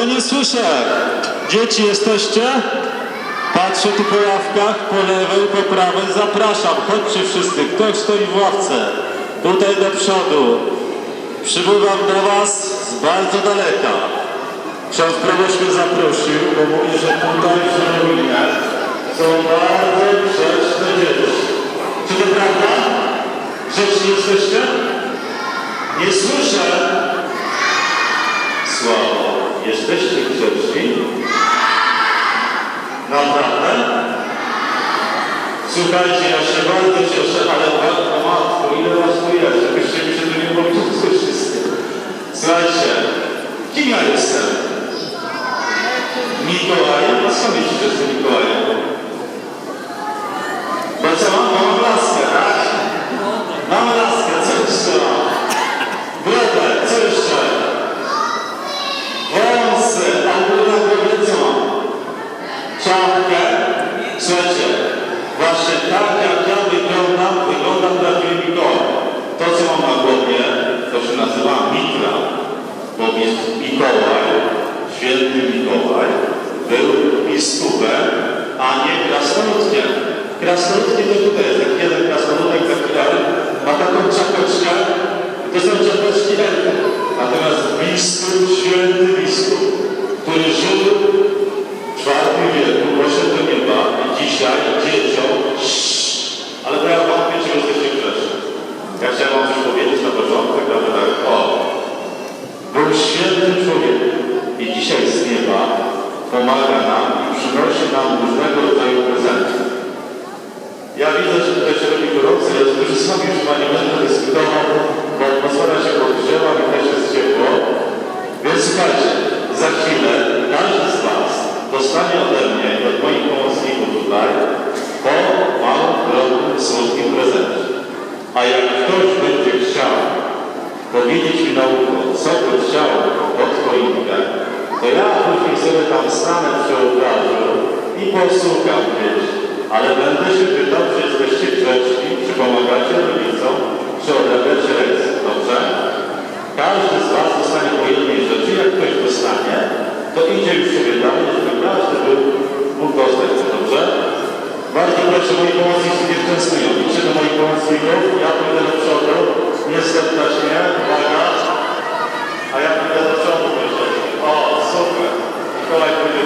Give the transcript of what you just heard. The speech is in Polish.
Bo nie słyszę. Dzieci jesteście? Patrzę tu po ławkach, po lewej, po prawej. Zapraszam, chodźcie wszyscy. Ktoś stoi w ławce. Tutaj do przodu. Przybywam do Was z bardzo daleka. Ksiądz proboszcz mnie zaprosił, bo mówi, że tutaj w Żerowinie są bardzo grzeczne dzieci. Czy to prawda? Grzeczni jesteście? Nie słyszę. Słabo. Jesteście grzeczni? Naprawdę? Słuchajcie, ja się bardzo cieszę, ale o matko, ile was tu jest, żebyście mi się tu nie mogli usłyszeć. Słuchajcie, kim ja jestem? Mikołajem? A skąd wiecie, że jestem Mikołajem? Mikołaj, święty Mikołaj, był biskupem, a nie krasnoludkiem. Krasnoludkiem to tutaj jest, taki jeden krasnoludek, taki ma taką czapeczkę, to są czapeczki elfy. Natomiast biskup, święty biskup, który żył w IV wieku, poszedł do nieba i dzisiaj dzieciom, ale to ja wam wiecie, że jesteście grzeczni. Ja chciałem wam coś powiedzieć na początek, ale tak, o, był świętym człowiekiem i dzisiaj z nieba pomaga nam i przynosi nam różnego rodzaju prezenty. Ja widzę, że tutaj się robi ja z wami chyba nie będę dyskutował, bo atmosfera się podgrzewa też jest ciepło. Więc słuchajcie, za chwilę każdy z was dostanie ode mnie i od moich pomocników tutaj po małym, drobnym, słodkim prezencie. A jak powiedzieć mi na ucho, co by chciał pod choinkę, to ja później sobie tam stanę przy ołtarzu i posłucham gdzieś. Ale będę się pytał, czy jesteście grzeczni, czy pomagacie rodzicom, czy odrabiacie lekcje. Dobrze? Każdy z Was dostanie po jednej rzeczy. Jak ktoś dostanie, to idzie już sobie dalej, żeby każdy był mógł dostać. Dobrze? Bardzo proszę, moi pomocnicy nie częstują. Idźcie do moich pomocników, ja pójdę do przodu. Nie steptać mnie, uwaga. A ja pójdę do przodu. proszę. O, super.